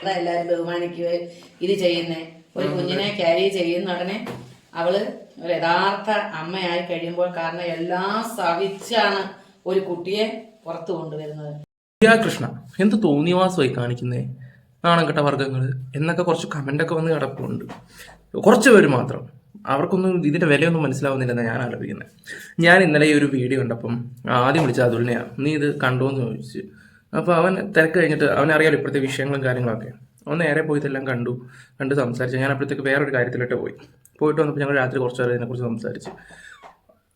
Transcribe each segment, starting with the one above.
ഇവിടെ എല്ലാരും ബഹുമാനിക്കുക ഇത് ചെയ്യുന്നേ. ഒരു കുഞ്ഞിനെ ക്യാരി ചെയ്യുന്ന ഉടനെ അവൾ ഒരു യഥാർത്ഥ അമ്മയായി കഴിയുമ്പോൾ കാരണം എല്ലാം സവിച്ചാണ് ഒരു കുട്ടിയെ പുറത്തു കൊണ്ടുവരുന്നത്. കൃഷ്ണ എന്ത് തോന്നിയവാസമായി കാണിക്കുന്നേ? നാണം കെട്ട വർഗങ്ങൾ എന്നൊക്കെ കുറച്ച് കമന്റൊക്കെ വന്ന് കിടപ്പുണ്ട്. കുറച്ച് പേര് മാത്രം. അവർക്കൊന്നും ഇതിന്റെ വിലയൊന്നും മനസ്സിലാവുന്നില്ലെന്ന് ഞാൻ ആലോചിക്കുന്നത് ഞാൻ ഇന്നലെ ഈ ഒരു വീഡിയോ കണ്ടപ്പം ആദ്യം വിളിച്ച അതുലിനെയാണ് നീ ഇത് കണ്ടോ എന്ന് ചോദിച്ചു. അപ്പോൾ അവൻ തിരക്ക് കഴിഞ്ഞിട്ട് അവനറിയാലോ ഇപ്പോഴത്തെ വിഷയങ്ങളും കാര്യങ്ങളൊക്കെ. അവൻ നേരെ പോയി ഇതെല്ലാം കണ്ടു കണ്ട് സംസാരിച്ചു. ഞാൻ അപ്പോഴത്തേക്ക് വേറൊരു കാര്യത്തിലോട്ട് പോയി. പോയിട്ട് വന്നപ്പോൾ ഞങ്ങൾ രാത്രി കുറച്ച് നേരം ഇതിനെക്കുറിച്ച് സംസാരിച്ചു.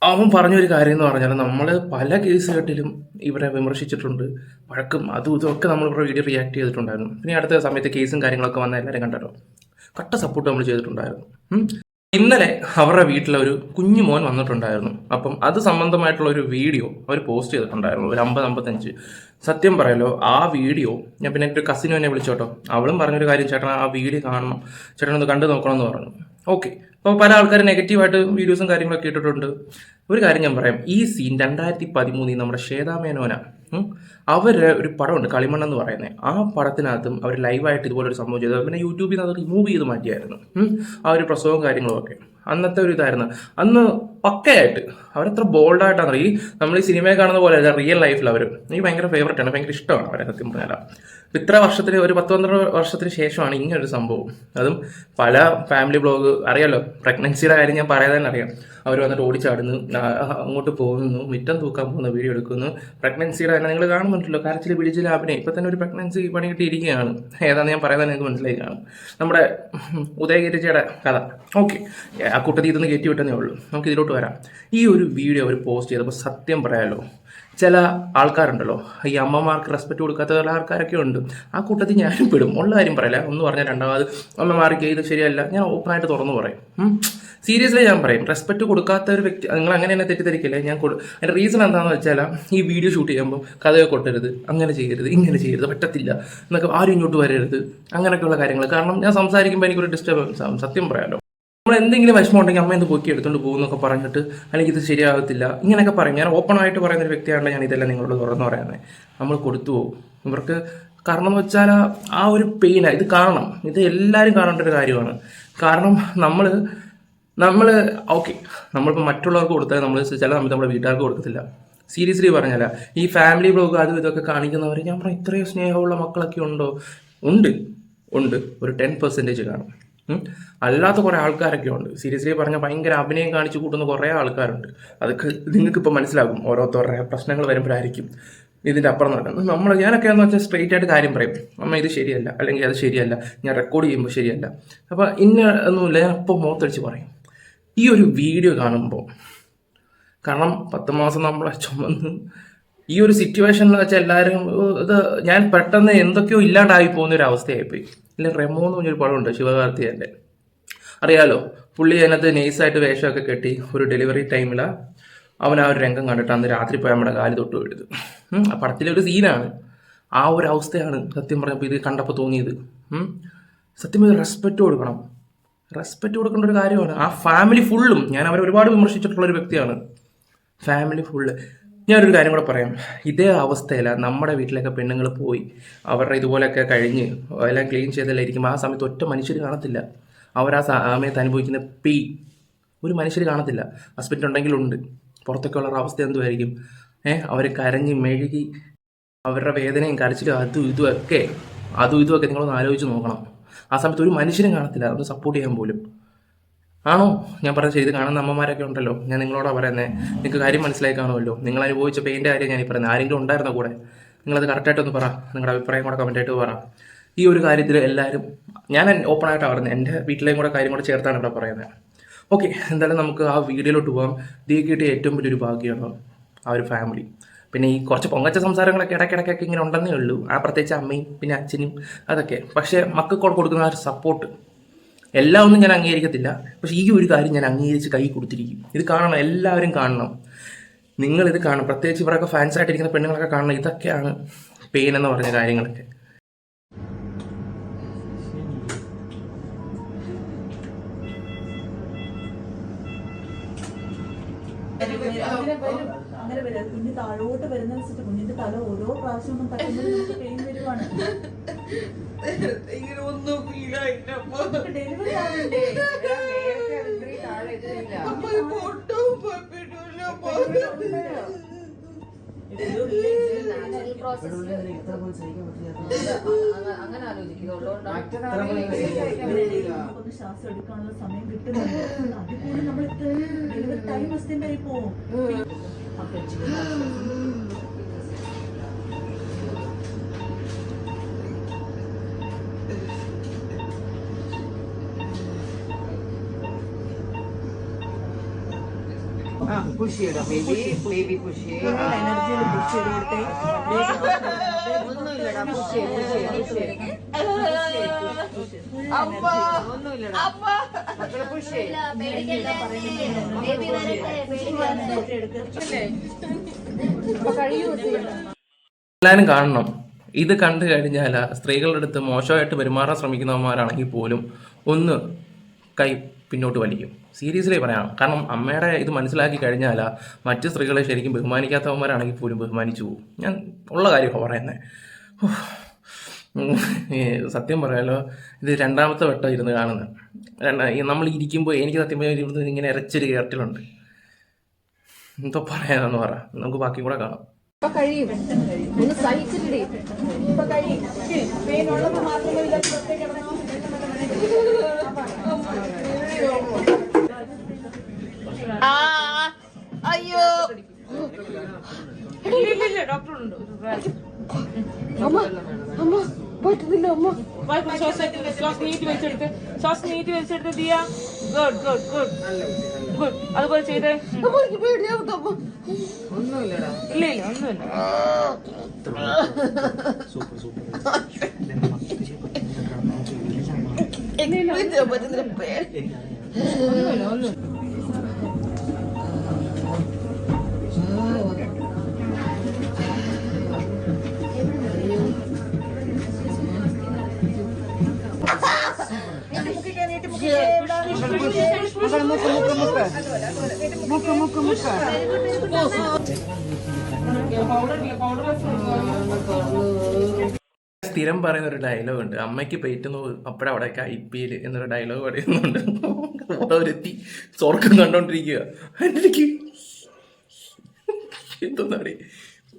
അവൻ പറഞ്ഞൊരു കാര്യം എന്ന് പറഞ്ഞാൽ നമ്മൾ പല കേസുകെട്ടിലും ഇവരെ വിമർശിച്ചിട്ടുണ്ട്. വഴക്കും അതും ഇതൊക്കെ നമ്മൾ ഇവരുടെ വീഡിയോ റിയാക്ട് ചെയ്തിട്ടുണ്ടായിരുന്നു. പിന്നെ അടുത്ത സമയത്ത് കേസും കാര്യങ്ങളൊക്കെ വന്ന എല്ലാവരും കണ്ടല്ലോ. കട്ട സപ്പോർട്ട് നമ്മൾ ചെയ്തിട്ടുണ്ടായിരുന്നു. ഇന്നലെ അവരുടെ വീട്ടിലെ ഒരു കുഞ്ഞു മോൻ വന്നിട്ടുണ്ടായിരുന്നു. അപ്പം അത് സംബന്ധമായിട്ടുള്ള ഒരു വീഡിയോ അവർ പോസ്റ്റ് ചെയ്തിട്ടുണ്ടായിരുന്നു. ഒരു അമ്പത് അമ്പത്തഞ്ച്. സത്യം പറയല്ലോ ആ വീഡിയോ ഞാൻ പിന്നെ എന്റെ ഒരു കസിനും എന്നെ വിളിച്ചോട്ടോ. അവളും പറഞ്ഞൊരു കാര്യം ചേട്ടൻ ആ വീഡിയോ കാണണം. ചേട്ടൻ ഒന്ന് കണ്ടു നോക്കണം എന്ന് പറഞ്ഞു. ഓക്കെ അപ്പോൾ പല ആൾക്കാരും നെഗറ്റീവായിട്ട് വീഡിയോസും കാര്യങ്ങളൊക്കെ ഇട്ടിട്ടുണ്ട്. ഒരു കാര്യം ഞാൻ പറയാം. ഈ സീൻ രണ്ടായിരത്തി പതിമൂന്നിൽ നമ്മുടെ ശ്വേതാമേനോന അവർ ഒരു പടമുണ്ട് കളിമണ്ണ് എന്ന് പറയുന്നത് ആ പടത്തിനകത്തും അവർ ലൈവായിട്ട് ഇതുപോലെ ഒരു സംഭവം ചെയ്തു. പിന്നെ യൂട്യൂബിൽ നിന്ന് അത് റിമൂവ് ചെയ്ത് മാറ്റിയായിരുന്നു. ആ ഒരു പ്രസവവും കാര്യങ്ങളും ഒക്കെ. അന്നത്തെ ഒരു ഇതായിരുന്നു. അന്ന് പക്കയായിട്ട് അവരത്ര ബോൾഡായിട്ടാണ് ഈ നമ്മൾ ഈ സിനിമയെ കാണുന്ന പോലെ അല്ല റിയൽ ലൈഫിൽ അവർ എനിക്ക് ഭയങ്കര ഫേവററ്റ് ആണ് ഭയങ്കര ഇഷ്ടമാണ് അവരെ സത്യം പറഞ്ഞാൽ ഇത്ര വർഷത്തിന് ഒരു പത്ത് പന്ത്രണ്ട് വർഷത്തിന് ശേഷമാണ് ഇങ്ങനെ ഒരു സംഭവം. അതും പല ഫാമിലി ബ്ലോഗ് അറിയാലോ പ്രഗ്നൻസിയുടെ കാര്യം ഞാൻ പറയാതെ തന്നെ അറിയാം. അവർ വന്നിട്ട് ഓടിച്ചാടുന്നു അങ്ങോട്ട് പോകുന്നു മുറ്റം തൂക്കാൻ പോകുന്ന വീഡിയോ എടുക്കുന്നു. പ്രഗ്നൻസിയുടെ തന്നെ നിങ്ങൾ കാണുന്നുണ്ടല്ലോ കരച്ചിൽ പിടിച്ചിൽ അഭിനയം. ഇപ്പം തന്നെ ഒരു പ്രഗ്നൻസി പണി കിട്ടിയിരിക്കുകയാണ്. ഏതാണെന്ന് ഞാൻ പറയാതെ നിങ്ങൾക്ക് മനസ്സിലായി കാണും നമ്മുടെ ഉദയഗിരിജയുടെ കഥ. ഓക്കെ ആ കൂട്ടത്തിൽ ഇതൊന്ന് കയറ്റി വിട്ടെന്നേ ഉള്ളൂ. നമുക്ക് ഇതിലോട്ട് വരാം. ഈ ഒരു വീഡിയോ അവർ പോസ്റ്റ് ചെയ്തപ്പോൾ സത്യം പറയാലോ. ചില ആൾക്കാരുണ്ടല്ലോ. ഈ അമ്മമാർക്ക് റെസ്പെക്ട് കൊടുക്കാത്ത ചില ആൾക്കാരൊക്കെ ഉണ്ട്. ആ കൂട്ടത്തിൽ ഞാനും പെടും. ഉള്ള കാര്യം പറയില്ല. ഒന്ന് പറഞ്ഞാൽ രണ്ടാമത് അമ്മമാർക്ക് ഇത് ശരിയല്ല. ഞാൻ ഓപ്പണായിട്ട് തുറന്നു പറയും. സീരിയസ്ലി ഞാൻ പറയും. റെസ്പെക്ട് കൊടുക്കാത്ത ഒരു വ്യക്തി നിങ്ങൾ അങ്ങനെ തന്നെ തെറ്റിദ്ധരിക്കില്ലേ? ഞാൻ കൊടു അതിന്റെ റീസൺ എന്താണെന്ന് വെച്ചാൽ ഈ വീഡിയോ ഷൂട്ട് ചെയ്യുമ്പോൾ കഥയെ കൊട്ടരുത്. അങ്ങനെ ചെയ്യരുത്. ഇങ്ങനെ ചെയ്യരുത്. പറ്റത്തില്ല. എന്നൊക്കെ ആരും ഇങ്ങോട്ട് വരരുത്. അങ്ങനെയൊക്കെയുള്ള കാര്യങ്ങൾ. കാരണം ഞാൻ സംസാരിക്കുമ്പോൾ എനിക്കൊരു ഡിസ്റ്റർബൻസ് ആവും സത്യം പറയാലോ. നമ്മൾ എന്തെങ്കിലും വിഷമം ഉണ്ടെങ്കിൽ അമ്മ എന്ത് പൊക്കി എടുത്തുകൊണ്ട് പോകുന്നൊക്കെ പറഞ്ഞിട്ട് അല്ലെങ്കിൽ ഇത് ശരിയാകത്തില്ല. ഇങ്ങനെയൊക്കെ പറയും. ഞാൻ ഓപ്പൺ ആയിട്ട് പറയുന്ന ഒരു വ്യക്തിയാണ് ഞാൻ ഇതെല്ലാം നിങ്ങളോട് തുറന്നു പറയുന്നത് നമ്മൾ കൊടുത്തു പോകും. ഇവർക്ക് കാരണം എന്ന് വെച്ചാൽ ആ ഒരു പെയിന ഇത് കാണണം ഇത് എല്ലാവരും കാണേണ്ട ഒരു കാര്യമാണ്. കാരണം നമ്മൾ നമ്മൾ ഓക്കെ. നമ്മളിപ്പോൾ മറ്റുള്ളവർക്ക് കൊടുത്താൽ നമ്മൾ ചില സമയത്ത് നമ്മുടെ വീട്ടുകാർക്ക് കൊടുക്കത്തില്ല. സീരിയസ്ലി പറഞ്ഞാൽ ഈ ഫാമിലി ബ്ലോഗ് അതും ഇതൊക്കെ കാണിക്കുന്നവർ ഞാൻ പറഞ്ഞു ഇത്രയും സ്നേഹമുള്ള മക്കളൊക്കെ ഉണ്ടോ? ഉണ്ട്. ഉണ്ട്. ഒരു ടെൻ പെർസെന്റേജ് കാണും. അല്ലാത്ത കുറേ ആൾക്കാരൊക്കെ ഉണ്ട്. സീരിയസ്ലി പറഞ്ഞാൽ ഭയങ്കര അഭിനയം കാണിച്ചു കൂട്ടുന്ന കുറേ ആൾക്കാരുണ്ട്. അതൊക്കെ നിങ്ങൾക്ക് ഇപ്പൊ മനസ്സിലാകും. ഓരോരുത്തരുടെ പ്രശ്നങ്ങൾ വരുമ്പോഴായിരിക്കും ഇതിന്റെ അപ്പുറം നടക്കുന്നത്. നമ്മൾ ഞാനൊക്കെ എന്ന് വെച്ചാൽ സ്ട്രെയിറ്റ് ആയിട്ട് കാര്യം പറയും. അമ്മ ഇത് ശരിയല്ല. അല്ലെങ്കിൽ അത് ശരിയല്ല. ഞാൻ റെക്കോർഡ് ചെയ്യുമ്പോൾ ശരിയല്ല. അപ്പോൾ ഇന്ന ഒന്നുമില്ല. ഞാൻ അപ്പോൾ മുഖത്തടിച്ച് പറയും. ഈ ഒരു വീഡിയോ കാണുമ്പോൾ കാരണം പത്ത് മാസം നമ്മളെ ചുമന്ന് ഈ ഒരു സിറ്റുവേഷൻ എന്ന് വെച്ചാൽ എല്ലാവരും ഇത് ഞാൻ പെട്ടെന്ന് എന്തൊക്കെയോ ഇല്ലാണ്ടായി പോകുന്ന ഒരു അവസ്ഥയായിപ്പോയി. ഇല്ല റെമോ എന്ന് പറഞ്ഞൊരു പടമുണ്ട് ശിവകാർത്തികന്റെ അറിയാലോ പുള്ളി അതിനകത്ത് നൈസായിട്ട് വേഷമൊക്കെ കെട്ടി ഒരു ഡെലിവറി ടൈമിൽ അവൻ ആ ഒരു രംഗം കണ്ടിട്ട് അന്ന് രാത്രി പോയി നമ്മുടെ കാൽ തൊട്ട് വീഴുത് ആ പടത്തിലെ ഒരു സീനാണ് ആ ഒരു അവസ്ഥയാണ് സത്യം പറഞ്ഞപ്പോൾ ഇത് കണ്ടപ്പോൾ തോന്നിയത്. സത്യം പറഞ്ഞാൽ റെസ്പെക്റ്റ് കൊടുക്കണം. റെസ്പെക്റ്റ് കൊടുക്കേണ്ട ഒരു കാര്യമാണ്. ആ ഫാമിലി ഫുള്ളും ഞാൻ അവരെ ഒരുപാട് വിമർശിച്ചിട്ടുള്ള ഒരു വ്യക്തിയാണ്. ഫാമിലി ഫുള്ള് ഞാനൊരു കാര്യം കൂടെ പറയാം. ഇതേ അവസ്ഥയില നമ്മുടെ വീട്ടിലൊക്കെ പെണ്ണുങ്ങൾ പോയി അവരുടെ ഇതുപോലെയൊക്കെ കഴിഞ്ഞ് എല്ലാം ക്ലീൻ ചെയ്തെല്ലാം ഇരിക്കും ആ സമയത്ത് ഒറ്റ മനുഷ്യർ കാണത്തില്ല. അവർ ആ സമയത്ത് അനുഭവിക്കുന്ന പീ ഒരു മനുഷ്യർ കാണത്തില്ല. ഹസ്ബൻഡ് ഉണ്ടെങ്കിലുണ്ട് പുറത്തൊക്കെ ഉള്ള അവസ്ഥ എന്തുമായിരിക്കും ഏഹ് അവർ കരഞ്ഞ് മെഴുകി അവരുടെ വേദനയും കരച്ചിലും അതും ഇതും ഒക്കെ അതും ഇതുമൊക്കെ നിങ്ങളൊന്ന് ആലോചിച്ച് നോക്കണം. ആ സമയത്ത് ഒരു മനുഷ്യനും കാണത്തില്ല. അതൊന്ന് സപ്പോർട്ട് ചെയ്യാൻ പോലും. ആണോ? ഞാൻ പറഞ്ഞ ചെയ്ത് കാണുന്ന അമ്മമാരൊക്കെ ഉണ്ടല്ലോ. ഞാൻ നിങ്ങളോടാ പറയുന്നത് നിങ്ങൾക്ക് കാര്യം മനസ്സിലായി കാണുമല്ലോ. നിങ്ങൾ അനുഭവിച്ച പെയിന്റെ കാര്യം ഞാൻ പറയുന്നത് ആരെങ്കിലും ഉണ്ടായിരുന്നോ കൂടെ? നിങ്ങളത് കറക്റ്റായിട്ടൊന്ന് പറ. നിങ്ങളുടെ അഭിപ്രായം കൂടെ കമന്റ് ആയിട്ട് പറ. ഈ ഒരു കാര്യത്തിൽ എല്ലാവരും ഞാൻ ഓപ്പൺ ആയിട്ടാണ് പറയുന്നത് എന്റെ വീട്ടിലെയും കൂടെ കാര്യം കൂടെ ചേർത്താണ് ഇവിടെ പറയുന്നത് ഓക്കെ എന്തായാലും നമുക്ക് ആ വീഡിയോയിലോട്ട് പോകാം ദീ കിട്ടിയ ഏറ്റവും വലിയൊരു ഭാഗ്യമാണ് ആ ഒരു ഫാമിലി പിന്നെ ഈ കുറച്ച് പൊങ്ങച്ച സംസാരങ്ങളൊക്കെ ഇടയ്ക്കിടയ്ക്കൊക്കെ ഇങ്ങനെ ഉണ്ടെന്നേ ഉള്ളൂ. ആ പ്രത്യേകിച്ച് അമ്മയും പിന്നെ അച്ഛനും അതൊക്കെ. പക്ഷേ മക്കൾക്ക് കൊടുക്കുന്ന ആ ഒരു സപ്പോർട്ട് എല്ലാം ഒന്നും ഞാൻ അംഗീകരിക്കത്തില്ല. പക്ഷെ ഈ ഒരു കാര്യം ഞാൻ അംഗീകരിച്ച് കൈ കൊടുത്തിരിക്കും. ഇത് കാണണം എല്ലാവരും കാണണം. നിങ്ങൾ ഇത് കാണണം. പ്രത്യേകിച്ച് ഇവരൊക്കെ ഫാൻസ് ആയിട്ടിരിക്കുന്ന പെണ്ണുങ്ങളൊക്കെ കാണണം. ഇതൊക്കെയാണ് പെയിൻ എന്ന് പറഞ്ഞ കാര്യങ്ങളൊക്കെ. അങ്ങനെ വരും. കുഞ്ഞ് താഴോട്ട് വരുന്നതനുസരിച്ച് കുഞ്ഞിന്റെ തല ഓരോ പ്രാവശ്യം തട്ടുമ്പോൾ പെയിൻ വരുവാണ്. ഇങ്ങനെ ഒന്നും ഫീലായില്ല അമ്മ. ഒട്ടും പറ്റില്ല. അങ്ങനെ ഒന്ന് ശ്വാസം എടുക്കാനുള്ള സമയം കിട്ടുന്നുണ്ട്. അതിൽ കൂടി നമ്മൾ ഇത്ര ടൈം എക്സ്റ്റെൻഡ് ആയി പോകും അപ്പൊ പുഷ് ചെയ്യണം ബേബി ബേബി പുഷ്. ചെയ്യണം എനർജിയിൽ പുഷ് ചെയ്ത് കൊടുത്തേ ഒന്നുമില്ലടാ പുഷ് ചെയ്യ പുഷ് ചെയ്യ പുഷ്. ചെയ്യ അമ്മ ഒന്നുമില്ലടാ. മക്കളെ പുഷ്. ചെയ്യ എല്ലാവരും കാണണം. ഇത് കണ്ടു കഴിഞ്ഞാൽ സ്ത്രീകളുടെ അടുത്ത് മോശമായിട്ട് പെരുമാറാൻ ശ്രമിക്കുന്നവന്മാരാണെങ്കിൽ പോലും ഒന്ന് കൈ പിന്നോട്ട് വലിക്കും. സീരിയസ്ലി പറയാം. കാരണം അമ്മയുടെ ഇത് മനസ്സിലാക്കി കഴിഞ്ഞാൽ മറ്റ് സ്ത്രീകളെ ശരിക്കും ബഹുമാനിക്കാത്തവന്മാരാണെങ്കിൽ പോലും ബഹുമാനിച്ചു പോകും ഞാൻ ഉള്ള കാര്യമാണ് പറയുന്നത് സത്യം പറയാലോ ഇത് രണ്ടാമത്തെ വട്ടം ഇരുന്ന് കാണുന്നത്. നമ്മൾ ഇരിക്കുമ്പോൾ എനിക്ക് സത്യം പറയാൻ ഇങ്ങനെ ഇരച്ചൊരു കേട്ടിലുണ്ട് എന്തോ പറയാനെന്ന് പറ. നമുക്ക് ബാക്കി കൂടെ കാണാം. കഴിയും. ഒന്ന് ഇപ്പൊ കഴിയും. മാത്രമേ അയ്യോ. അമ്മ അമ്മ പറ്റുന്നില്ല അമ്മ. സോസ് നീറ്റ് വലിച്ചെടുത്ത്. സോസ് നീറ്റ് വലിച്ചെടുത്ത് Diya good good good. Good. അതുപോലെ ചെയ്തേ. അമ്മ എനിക്ക് പേടിയാവുന്നു അമ്മ ഒന്നുമില്ലടാ ഇല്ല ഇല്ല ഒന്നുമില്ല സ്ഥിരം പറയുന്ന ഒരു ഡയലോഗ് ഉണ്ട്. അമ്മയ്ക്ക് പേറ്റുന്നു അപ്പോഴവിടെ ഐ പി എൽ എന്നൊരു ഡയലോഗ് പറയുന്നുണ്ട്. ഓരോരുത്തി സ്വർഗം കണ്ടോണ്ടിരിക്കുക. എനിക്ക് എന്തോന്നാടി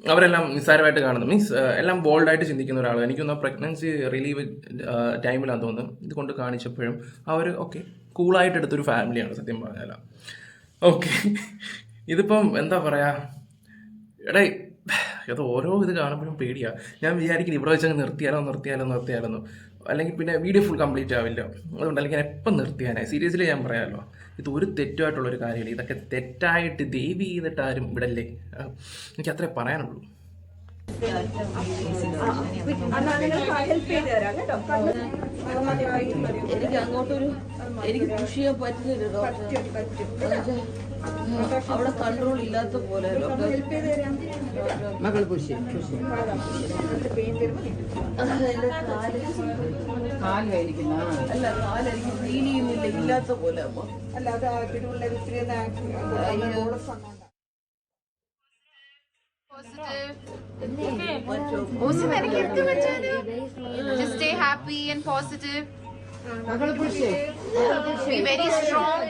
അവരെല്ലാം നിസ്സാരമായിട്ട് കാണുന്നു. മീൻസ് എല്ലാം ബോൾഡായിട്ട് ചിന്തിക്കുന്ന ഒരാൾ എനിക്കൊന്ന് പ്രഗ്നൻസി റിലീവ് ടൈമിലാന്ന് തോന്നുന്നു. ഇത് കൊണ്ട് കാണിച്ചപ്പോഴും അവർ ഓക്കെ കൂളായിട്ട് എടുത്തൊരു ഫാമിലിയാണ് സത്യം പറഞ്ഞാൽ ഓക്കെ ഇതിപ്പം എന്താ പറയാ? എടേ ഇത് ഓരോ ഇത് കാണുമ്പോഴും പേടിയാണ് ഞാൻ വിചാരിക്കുന്നു ഇവിടെ വെച്ചങ്ങ് നിർത്തിയാലോ നിർത്തിയാലോ നിർത്തിയാലോ അല്ലെങ്കിൽ പിന്നെ വീഡിയോ ഫുൾ കംപ്ലീറ്റ് ആവില്ല. അതുകൊണ്ട് അല്ലെങ്കിൽ ഞാൻ എപ്പം നിർത്തിയാനായി സീരിയസ്ലി ഞാൻ പറയാമല്ലോ ഇത് ഒരു തെറ്റുമായിട്ടുള്ളൊരു കാര്യമില്ല ഇതൊക്കെ തെറ്റായിട്ട് ദേവി ചെയ്തിട്ട് ആരും വിടല്ലേ എനിക്ക് അത്രേ പറയാനുള്ളൂ. എനിക്ക് അങ്ങോട്ടൊരു എനിക്ക് പുഷ് ചെയ്യാൻ പറ്റുന്നില്ല ഡോക്ടർ അവിടെ കൺട്രോൾ ഇല്ലാത്ത പോലെ മകൾ പുഷ് ചെയ്യ പുഷ് ചെയ്യ പെയിൻ വരുമ്പോൾ എന്റെ കാൽ കാലായിരിക്കുന്ന അല്ല കാൽ ഫീൽ ചെയ്യുന്നില്ല ഇല്ലാത്ത പോലെ അല്ലാതെ പിടിവുള്ള ഇത്തിരി ഓസിം എനിക്ക് എന്ത് പറ്റാനും just stay happy and positive. മകൾ push it. be very strong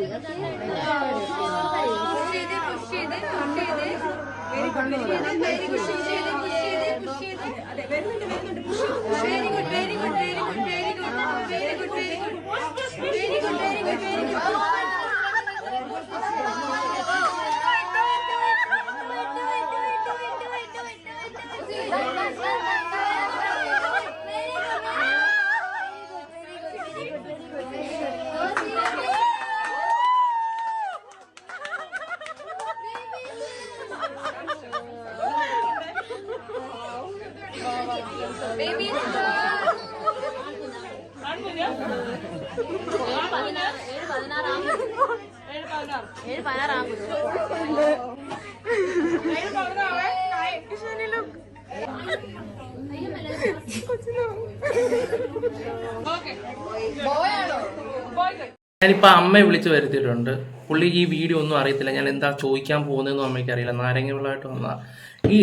ഞാനിപ്പോൾ അമ്മയെ വിളിച്ച് വരുത്തിയിട്ടുണ്ട്. പുള്ളി ഈ വീഡിയോ ഒന്നും അറിയത്തില്ല. ഞാൻ എന്താ ചോദിക്കാൻ പോകുന്നതെന്നും അമ്മയ്ക്ക് അറിയില്ല. നാരങ്ങ വിളായിട്ട് വന്നാ ഈ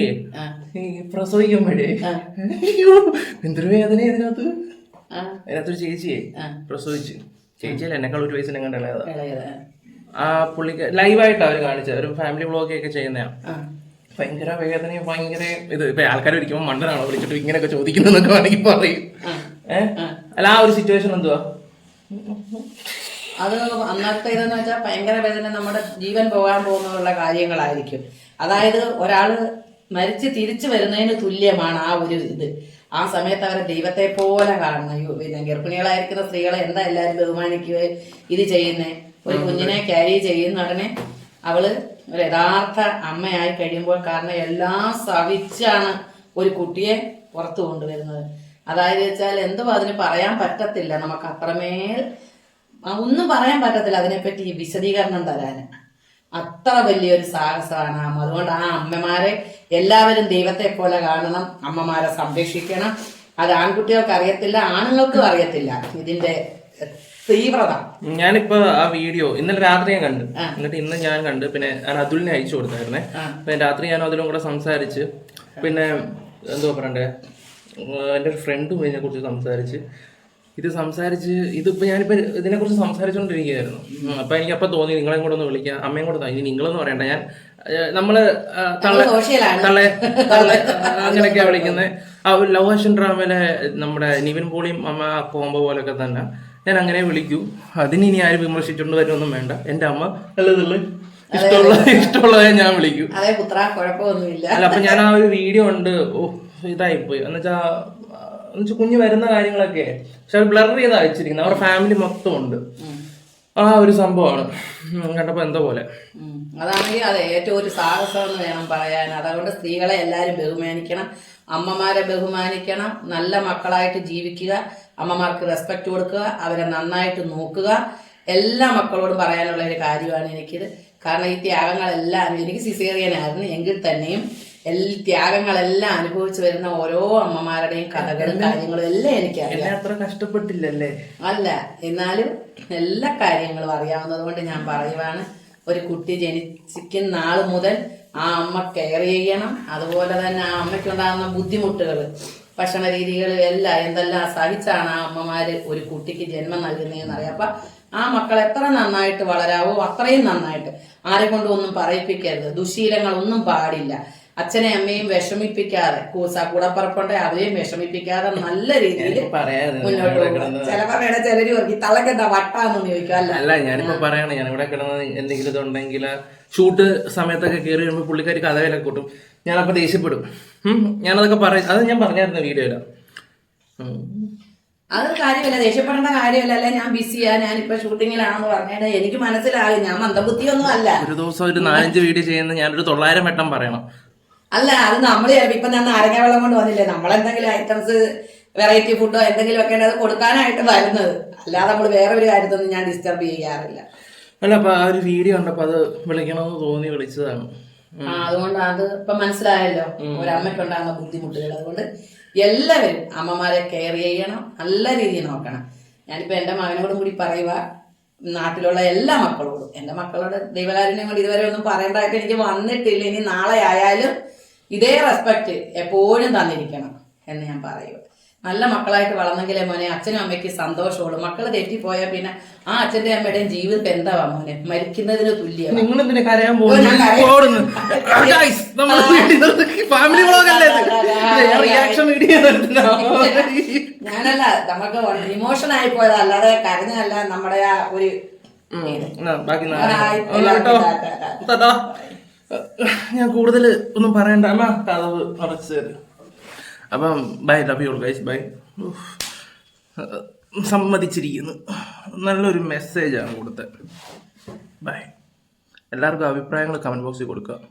പ്രസവിക്കാൻ പ്രസവിക്കുമ്പോഴേ അയ്യോ എന്തൊരു വേദന ഇതിനകത്ത്. അതിനകത്തൊരു ചേച്ചിയെ പ്രസവിച്ചു പ്രസവിച്ച്. ചേച്ചിയല്ല? എന്നെക്കാൾ ഒരു വയസ്സിനെ കണ്ടത് ഇളയത്. ആ പുള്ളിക്ക് ലൈവായിട്ട് അവർ കാണിച്ചത്. ഒരു ഫാമിലി വ്ളോഗൊക്കെ ചെയ്യുന്നതാണ്. ഭയങ്കര വേദനയും ഭയങ്കര ഇത്. ഇപ്പൊ ആൾക്കാർ ഒരിക്കുമ്പോൾ മണ്ടനാണോ വിളിച്ചിട്ട് ഇങ്ങനെയൊക്കെ എന്നൊക്കെ വേണമെങ്കിൽ പറയും. ഏഹ് അല്ല ആ ഒരു സിറ്റുവേഷൻ എന്തുവാ? അത് അന്നത്തെ ഇതെന്ന് വെച്ചാൽ ഭയങ്കര വേദന നമ്മുടെ ജീവൻ പോകാൻ പോകുന്നുള്ള കാര്യങ്ങളായിരിക്കും. അതായത് ഒരാൾ മരിച്ച് തിരിച്ചു വരുന്നതിന് തുല്യമാണ് ആ ഒരു ഇത്. ആ സമയത്ത് അവരെ ദൈവത്തെ പോലെ കാണുന്നു പിന്നെ ഗർഭിണികളായിരിക്കുന്ന സ്ത്രീകളെ എന്താ എല്ലാവരും ബഹുമാനിക്കുകയും ഇത് ചെയ്യുന്നേ. ഒരു കുഞ്ഞിനെ ക്യാരി ചെയ്യുന്ന ഉടനെ അവൾ ഒരു യഥാർത്ഥ അമ്മയായി കഴിയുമ്പോൾ കാരണം എല്ലാം സവിച്ചാണ് ഒരു കുട്ടിയെ പുറത്തു കൊണ്ടുവരുന്നത്. അതായത് വെച്ചാൽ എന്തോ അതിന് പറയാൻ പറ്റത്തില്ല. നമുക്ക് അത്രമേൽ ഒന്നും പറയാൻ പറ്റത്തില്ല അതിനെപ്പറ്റി വിശദീകരണം തരാൻ. അത്ര വലിയൊരു സാഹസമാണ് അമ്മ. അതുകൊണ്ട് ആ അമ്മമാരെ എല്ലാവരും ദൈവത്തെ പോലെ കാണണം അമ്മമാരെ സംരക്ഷിക്കണം. അത് ആൺകുട്ടികൾക്ക് അറിയത്തില്ല ആണുങ്ങൾക്കും അറിയത്തില്ല. ഇതിന്റെ തീവ്രത. ഞാനിപ്പോ ആ വീഡിയോ ഇന്നലെ രാത്രി ഞാൻ കണ്ടു. എന്നിട്ട് ഇന്ന് ഞാൻ കണ്ട്. പിന്നെ ഞാൻ അതുലിനെ അയച്ചു കൊടുത്തായിരുന്നേ. പിന്നെ രാത്രി ഞാൻ അതിലും കൂടെ സംസാരിച്ച് പിന്നെ എന്തോ പറയണ്ടേ? എന്റെ എന്റെ ഒരു ഫ്രണ്ടും ഇതിനെ കുറിച്ച് സംസാരിച്ച്. ഇത് സംസാരിച്ച് ഇതിപ്പോ ഞാനിപ്പോ ഇതിനെ കുറിച്ച് സംസാരിച്ചുകൊണ്ടിരിക്കുകയായിരുന്നു ഉം, അപ്പൊ എനിക്ക് അപ്പൊ തോന്നി നിങ്ങളെയും കൂടെ ഒന്ന് വിളിക്കാം. അമ്മയും കൂടെ തോന്നി. നിങ്ങളെന്ന് പറയണ്ട. ഞാൻ നമ്മൾ തള്ള വിളിക്കുന്നത് ആ ഒരു ലവ് ആക്ഷൻ ഡ്രാമയിലെ നമ്മുടെ നിവിൻ പോളിയും അമ്മ കോമ്പോ പോലൊക്കെ തന്നെ. ഞാൻ അങ്ങനെ വിളിക്കൂ. അതിന് ഇനി ആരും വിമർശിച്ചുകൊണ്ട് വരുമൊന്നും വേണ്ട. എന്റെ അമ്മ നല്ലതുള്ള ഇഷ്ടമുള്ള ഇഷ്ടമുള്ളതേ ഞാൻ വിളിക്കൂ. അല്ല അപ്പൊ ഞാൻ ആ ഒരു വീഡിയോ ഉണ്ട്. ഓ ഇതായിപ്പോയി. എന്നുവെച്ചാ എന്നുവെച്ചാൽ കുഞ്ഞു വരുന്ന കാര്യങ്ങളൊക്കെ. പക്ഷെ അത് ബ്ലർ ചെയ്ത് അയച്ചിരിക്കുന്നത്. അവരുടെ ഫാമിലി മൊത്തം ഉണ്ട് ആ ഒരു സംഭവമാണ്. കണ്ടപ്പോ എന്തോ പോലെ. അതാണെങ്കിൽ അത് ഏറ്റവും ഒരു സാഹസം എന്ന് വേണം പറയാൻ. അതുകൊണ്ട് സ്ത്രീകളെ എല്ലാരും ബഹുമാനിക്കണം. അമ്മമാരെ ബഹുമാനിക്കണം. നല്ല മക്കളായിട്ട് ജീവിക്കുക. അമ്മമാർക്ക് റെസ്പെക്റ്റ് കൊടുക്കുക അവരെ നന്നായിട്ട് നോക്കുക. എല്ലാ മക്കളോടും പറയാനുള്ള ഒരു കാര്യമാണ് എനിക്കിത്. കാരണം ഈ ത്യാഗങ്ങളെല്ലാം എനിക്ക് സിസേറിയനായിരുന്നു എങ്കിൽ തന്നെയും എല്ലാ ത്യാഗങ്ങളെല്ലാം അനുഭവിച്ചു വരുന്ന ഓരോ അമ്മമാരുടെയും കഥകളും കാര്യങ്ങളും എല്ലാം എനിക്കറിയാം. അത്ര കഷ്ടപ്പെട്ടില്ലല്ലേ? അല്ല എന്നാലും എല്ലാ കാര്യങ്ങളും അറിയാവുന്നത് കൊണ്ട് ഞാൻ പറയുവാണ് ഒരു കുട്ടി ജനിച്ചിരിക്കുന്ന നാൾ മുതൽ ആ അമ്മ കെയർ ചെയ്യണം. അതുപോലെ തന്നെ ആ അമ്മയ്ക്കുണ്ടാകുന്ന ബുദ്ധിമുട്ടുകൾ ഭക്ഷണ രീതികൾ എല്ലാം എന്തെല്ലാം സഹിച്ചാണ് ആ അമ്മമാര് ഒരു കുട്ടിക്ക് ജന്മം നൽകുന്നതെന്ന് അറിയാം അപ്പൊ ആ മക്കൾ എത്ര നന്നായിട്ട് വളരാവോ അത്രയും നന്നായിട്ട്. ആരെ കൊണ്ടും ഒന്നും പറയിപ്പിക്കരുത്. ദുശീലങ്ങളൊന്നും പാടില്ല. അച്ഛനെ അമ്മയും വിഷമിപ്പിക്കാതെ കൂസ കൂടപ്പറപ്പുണ്ടെ അവരെയും വിഷമിപ്പിക്കാതെ നല്ല രീതിയിൽ മുന്നോട്ട് കിടന്ന് ചിലപ്പോ വേണേ ചിലര് പറയും തള്ളക്കെന്താ വട്ടാന്ന്? ചോദിക്കും. അല്ല. അല്ല ഞാനിപ്പോ പറയണേ ഞാൻ ഇവിടെ കിടന്നത് എന്തെങ്കിലും ഇതുണ്ടെങ്കിൽ ഷൂട്ട് സമയത്തൊക്കെ കയറി വരുമ്പോൾ പുള്ളിക്കാരി കഥകളൊക്കെ കൂട്ടും. ഞാനപ്പോ ദേഷ്യപ്പെടും. ഞാനതൊക്കെ പറയും അത് ഞാൻ പറഞ്ഞായിരുന്നു വീഡിയോയിൽ. അത് കാര്യമല്ല ദേഷ്യപ്പെടേണ്ട കാര്യമല്ല. അല്ലെ ഞാൻ ബിസിയാ ഞാനിപ്പോ ഷൂട്ടിങ്ങിലാണെന്ന് പറഞ്ഞാൽ എനിക്ക് മനസ്സിലാകും ഞാൻ മന്ദബുദ്ധിയൊന്നും അല്ല. ഒരു ദിവസം ഒരു നാലഞ്ച് വീഡിയോ ചെയ്യുന്ന ഞാനൊരു തൊള്ളായിരം വട്ടം പറയണം. അല്ല അത് നമ്മൾ ഇപ്പൊ ഞാൻ നാരങ്ങ വെള്ളം കൊണ്ട് വന്നില്ലേ? നമ്മളെന്തെങ്കിലും ഐറ്റംസ് വെറൈറ്റി ഫുഡോ എന്തെങ്കിലും ഒക്കെ അത് കൊടുക്കാനായിട്ട് വരുന്നത്. അല്ലാതെ നമ്മൾ വേറെ ഒരു കാര്യത്തൊന്നും ഞാൻ ഡിസ്റ്റർബ് ചെയ്യാറില്ല. അല്ല അപ്പൊ ആ ഒരു വീഡിയോ ഉണ്ടപ്പോ അത് വിളിക്കണമെന്ന് തോന്നി വിളിച്ചതാണ്. അതുകൊണ്ട് അത് ഇപ്പൊ മനസ്സിലായല്ലോ. ഒരമ്മയ്ക്കുണ്ടാകുന്ന ബുദ്ധിമുട്ടുകൾ. അതുകൊണ്ട് എല്ലാവരും അമ്മമാരെ കെയർ ചെയ്യണം. നല്ല രീതിയിൽ നോക്കണം. ഞാനിപ്പോ എന്റെ മകനോടും കൂടി പറയുക നാട്ടിലുള്ള എല്ലാ മക്കളോടും. എന്റെ മക്കളോട് ദൈവകാരുണ്യം കൊണ്ട് ഇതുവരെ ഒന്നും പറയേണ്ടതായിട്ട് എനിക്ക് വന്നിട്ടില്ല. ഇനി നാളെ ആയാലും ഇതേ റെസ്പെക്ട് എപ്പോഴും തന്നിരിക്കണം എന്ന് ഞാൻ പറയുക നല്ല മക്കളായിട്ട് വളർന്നെങ്കിലേ മോനെ അച്ഛനും അമ്മയ്ക്ക് സന്തോഷമുള്ളൂ. മക്കൾ തെറ്റിപ്പോയാൽ പിന്നെ ആ അച്ഛന്റെ അമ്മയുടെയും ജീവിതം എന്താവാ മോനെ? മരിക്കുന്നതിന് തുല്യം നിങ്ങൾ എന്തിനാ കരയാൻ ഫാമിലി റിയാക്ഷൻ വീഡിയോ ഞാനല്ല നമുക്ക് ഇമോഷൻ ആയി പോയത്. അല്ലാതെ കരഞ്ഞല്ല നമ്മുടെ ആ ഒരു. ഞാൻ കൂടുതൽ ഒന്നും പറയണ്ട. അമ്മ കഥവ് അടച്ചു തരും. അപ്പം bye love you guys bye സമ്മതിച്ചിരിക്കുന്നു. നല്ലൊരു മെസ്സേജാണ് കൊടുത്തത്. ബൈ എല്ലാവർക്കും അഭിപ്രായങ്ങൾ കമന്റ് ബോക്സിൽ കൊടുക്കുക.